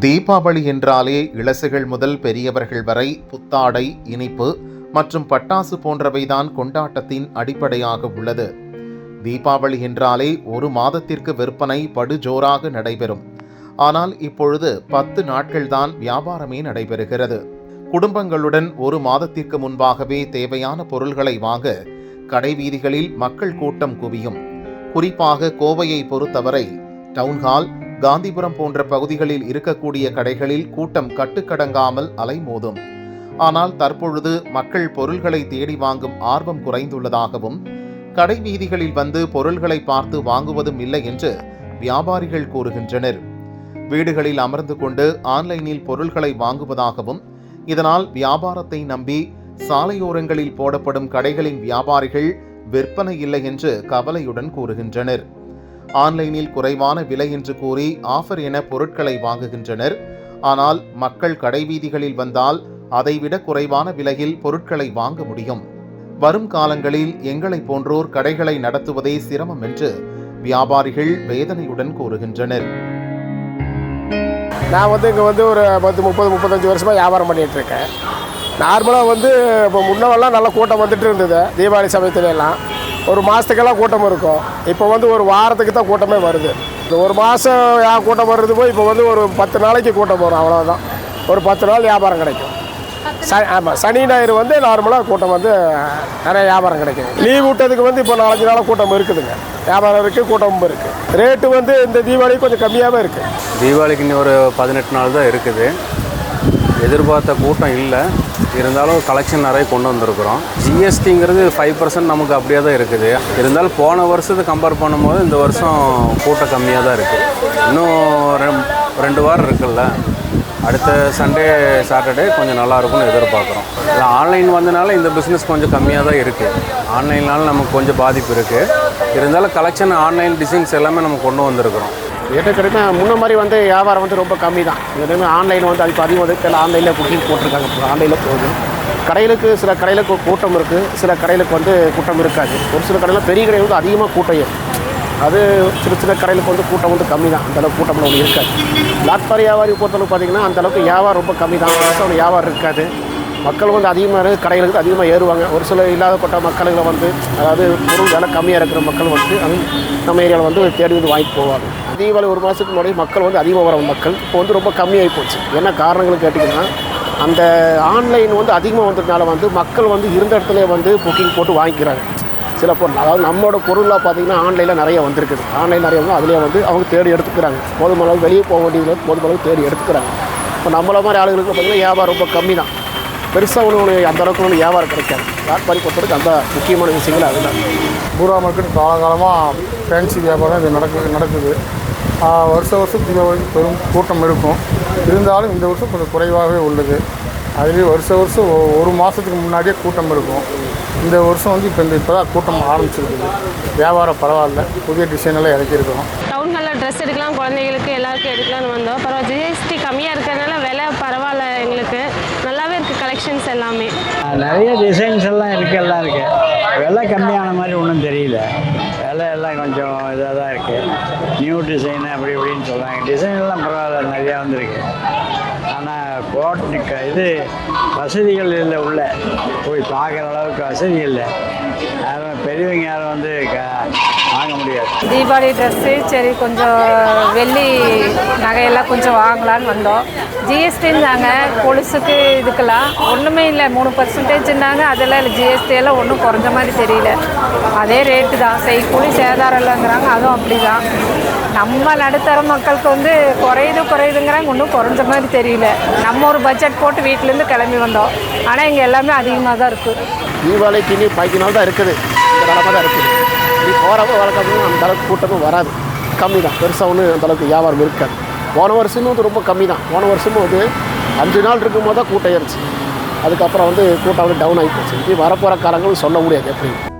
தீபாவளி என்றாலே இளசுகள் முதல் பெரியவர்கள் வரை புத்தாடை இனிப்பு மற்றும் பட்டாசு போன்றவைதான் கொண்டாட்டத்தின் அடிப்படையாக உள்ளது. தீபாவளி என்றாலே ஒரு மாதத்திற்கு விற்பனை படுஜோராக நடைபெறும். ஆனால் இப்பொழுது பத்து நாட்கள்தான் வியாபாரமே நடைபெறுகிறது. குடும்பங்களுடன் ஒரு மாதத்திற்கு முன்பாகவே தேவையான பொருள்களை வாங்க கடைவீதிகளில் மக்கள் கூட்டம் குவியும். குறிப்பாக கோவையை பொறுத்தவரை டவுன்ஹால் காந்திபுரம் போன்ற பகுதிகளில் இருக்கக்கூடிய கடைகளில் கூட்டம் கட்டுக்கடங்காமல் அலைமோதும். ஆனால் தற்பொழுது மக்கள் பொருள்களை தேடி வாங்கும் ஆர்வம் குறைந்துள்ளதாகவும் கடை வீதிகளில் வந்து பொருள்களை பார்த்து வாங்குவதும் இல்லை என்று வியாபாரிகள் கூறுகின்றனர். வீடுகளில் அமர்ந்து கொண்டு ஆன்லைனில் பொருள்களை வாங்குவதாகவும் இதனால் வியாபாரத்தை நம்பி சாலையோரங்களில் போடப்படும் கடைகளின் வியாபாரிகள் விற்பனை இல்லை என்று கவலையுடன் கூறுகின்றனர். ஆன்லைனில் குறைவான விலை என்று கூறி ஆஃபர் என பொருட்களை வாங்குகின்றனர். ஆனால் மக்கள் கடைவீதிகளில் வந்தால் அதைவிட குறைவான விலையில் பொருட்களை வாங்க முடியும். வரும் காலங்களில் எங்களை போன்றோர் கடைகளை நடத்துவதே சிரமம் என்று வியாபாரிகள் வேதனையுடன் கூறுகின்றனர். நான் வந்து இங்கே வந்து ஒரு பத்து முப்பது முப்பத்தஞ்சு வருஷமாக வியாபாரம் பண்ணிகிட்டு இருக்கேன். நார்மலாக வந்து இப்போ முன்னவெல்லாம் நல்ல கூட்டம் வந்துட்டு இருந்தது. தீபாவளி சமயத்துல எல்லாம். ஒரு மாதத்துக்கெல்லாம் கூட்டம் இருக்கும். இப்போ வந்து ஒரு வாரத்துக்கு தான் கூட்டமே வருது. இந்த ஒரு மாதம் கூட்டம் வருது போய் இப்போ வந்து ஒரு பத்து நாளைக்கு கூட்டம் வரும் அவ்வளோதான் ஒரு பத்து நாள் வியாபாரம் கிடைக்கும். ச ஆமாம் சனி ஞாயிறு வந்து நார்மலாக கூட்டம் வந்து நிறைய வியாபாரம் கிடைக்குது லீவ் விட்டதுக்கு வந்து இப்போ நாலஞ்சு நாளாக கூட்டம் இருக்குதுங்க. வியாபாரம் இருக்குது கூட்டமும் இருக்குது ரேட்டு வந்து இந்த தீபாவளி கொஞ்சம் கம்மியாகவே இருக்குது தீபாவளிக்கு இன்னும் ஒரு பதினெட்டு நாள் தான் இருக்குது. எதிர்பார்த்த கூட்டம் இல்லை. இருந்தாலும் கலெக்ஷன் நிறைய கொண்டு வந்திருக்கிறோம். ஜிஎஸ்டிங்கிறது ஃபைவ் பர்சன்ட் நமக்கு அப்படியே தான் இருக்குது. இருந்தாலும் போன வருஷத்தை கம்பேர் பண்ணும்போது இந்த வருஷம் கூட்டம் கம்மியாக தான் இருக்குது இன்னும் ரெண்டு வாரம் இருக்குல்ல. அடுத்த சண்டே சாட்டர்டே கொஞ்சம் நல்லாயிருக்குன்னு எதிர்பார்க்குறோம். இல்லை ஆன்லைன் வந்தனால இந்த பிஸ்னஸ் கொஞ்சம் கம்மியாக தான் இருக்குது ஆன்லைன்னால நமக்கு கொஞ்சம் பாதிப்பு இருக்குது இருந்தாலும் கலெக்ஷன் ஆன்லைன் டிசைன்ஸ் எல்லாமே நம்ம கொண்டு வந்திருக்கிறோம். ஏற்கனவே முன்ன மாதிரி வந்து வியாபாரம் வந்து ரொம்ப கம்மி தான் எதுவுமே ஆன்லைன் வந்து அதுக்கு அதிகம் வந்து தெரியல ஆன்லைனில் குக்கிங் போட்டிருக்காங்க. இப்போ ஆன்லைனில் போகுது. கடைகளுக்கு சில கடைகளுக்கு கூட்டம் இருக்குது சில கடைகளுக்கு வந்து கூட்டம் இருக்காது. ஒரு சில கடையில் பெரிய கடையில் வந்து அதிகமாக கூட்டம் அது சின்ன சின்ன கடைகளுக்கு வந்து கூட்டம் வந்து கம்மி தான் அந்தளவுக்கு கூட்டம்லாம் ஒன்று இருக்காது. பிளாட்ஃபார் வியாபாரி பொறுத்தளவுக்கு பார்த்தீங்கன்னா அந்தளவுக்கு வியாபாரம் ரொம்ப கம்மி தான் பெருசாக வியாபாரம் இருக்காது. மக்கள் வந்து அதிகமாக கடைகளுக்கு அதிகமாக ஏறுவாங்க. ஒரு சில இல்லாதப்பட்ட மக்களுங்களை வந்து அதாவது பொருள் விலை கம்மியாக இருக்கிற மக்கள் வந்து அது நம்ம ஏரியாவில் வந்து தேடி வந்து வாங்கிட்டு போவாங்க. தீபாவளி ஒரு மாதத்துக்கு முன்னாடி மக்கள் வந்து அதிகமாக வர மக்கள் இப்போ வந்து ரொம்ப கம்மியாகி போச்சு. என்ன காரணங்கள் கேட்டிங்கன்னா அந்த ஆன்லைன் வந்து அதிகமாக வந்ததுனால வந்து மக்கள் வந்து இருந்த இடத்துல வந்து புக்கிங் போட்டு வாங்கிக்கிறாங்க. சில பொருள் அதாவது நம்மளோட பொருளாக பார்த்திங்கன்னா ஆன்லைனில் நிறைய வந்திருக்குது. ஆன்லைன் நிறைய வந்து அதிலே வந்து அவங்க தேடி எடுத்துக்கிறாங்க. போதுமான அளவு வெளியே போக வேண்டியது போதுமான அளவு தேடி எடுத்துக்கிறாங்க. இப்போ நம்மள மாதிரி ஆளுங்களுக்கு பார்த்திங்கன்னா வியாபாரம் ரொம்ப கம்மி தான். பெருசாக ஒன்று அந்த அளவுக்கு ஒன்று வியாபாரம் கிடைக்காது. வியாபாரி பொறுத்தவரைக்கும் அந்த முக்கியமான விஷயங்கள் அதுதான். பூரா மார்க்கெட் காலகாலமாக ஃபேன்சி வியாபாரம் இது நடக்குது நடக்குது. வருஷ வருஷம் தீபாவளி பெரும் கூட்டம் இருக்கும். இருந்தாலும் இந்த வருஷம் கொஞ்சம் குறைவாகவே உள்ளது. அதுலேயும் வருஷ வருஷம் ஒரு மாதத்துக்கு முன்னாடியே கூட்டம் இருக்கும். இந்த வருஷம் வந்து இப்போ இந்த இப்போ தான் கூட்டம் ஆரம்பிச்சிருக்குது. வியாபாரம் பரவாயில்ல. புதிய டிசைன் எல்லாம் இறக்கியிருக்கிறோம். டவுன்களில் ட்ரெஸ் எடுக்கலாம் குழந்தைகளுக்கு எல்லாருக்கும் எடுக்கலாம்னு வந்தோம். பரவாயில்ல ஜிஎஸ்டி கம்மியாக இருக்கிறதுனால விலை பரவாயில்ல எங்களுக்கு. நல்லாவே இருக்குது கலெக்ஷன்ஸ் எல்லாமே. நிறைய டிசைன்ஸ் எல்லாம் இருக்கு எல்லாம் இருக்கு. விலை கம்மியான மாதிரி ஒன்றும் தெரியல. எல்லாம் கொஞ்சம் இதாக தான் இருக்குது நியூ டிசைன் அப்படி இப்படின்னு சொல்கிறாங்க டிசைன்லாம் பரவாயில்ல நிறையா வந்திருக்கு. ஆனால் கோட் இது வசதிகள் இல்லை உள்ள. போய் பார்க்குற அளவுக்கு வசதி இல்லை. பெரியவங்க யாரும் வந்து வாங்க முடியாது. தீபாவளி ட்ரெஸ்ஸு சரி கொஞ்சம் வெள்ளி நகையெல்லாம் கொஞ்சம் வாங்கலான்னு வந்தோம். ஜிஎஸ்டின்னாங்க கொலுசுக்கு இதுக்கெல்லாம் ஒன்றுமே இல்லை. மூணு பர்சன்டேஜ்னாங்க அதெல்லாம் இல்லை. ஜிஎஸ்டி எல்லாம் ஒன்றும் குறைஞ்ச மாதிரி தெரியல. அதே ரேட்டு தான். செய்கூலி சேதாரம் இல்லைங்கிறாங்க அதுவும் அப்படி தான் நம்ம நடுத்தர மக்களுக்கு வந்து குறையுது குறையுதுங்கிறாங்க ஒன்றும் குறைஞ்ச மாதிரி தெரியல. நம்ம ஒரு பட்ஜெட் போட்டு வீட்டிலேருந்து கிளம்பி வந்தோம். ஆனால் இங்கே எல்லாமே அதிகமாக தான் இருக்குது தீபாவளிக்கு இனி பதினஞ்சு நாள் தான் இருக்குது. இந்த தான் இருக்குது நீ போகிறப்ப வழக்கமாக அந்த அளவுக்கு கூட்டமும் வராது. கம்மி தான் பெருசாக ஒன்றும் அந்தளவுக்கு வியாபாரம் இருக்காது. போன வருஷமும் வந்து ரொம்ப கம்மி தான் போன வருஷமும் வந்து அஞ்சு நாள் இருக்கும்போது தான் கூட்டம் ஏறிச்சு. அதுக்கப்புறம் வந்து கூட்டம் வந்து டவுன் ஆகி போச்சு. இது வரப்போகிற காலங்களும் சொல்ல முடியாது எப்படி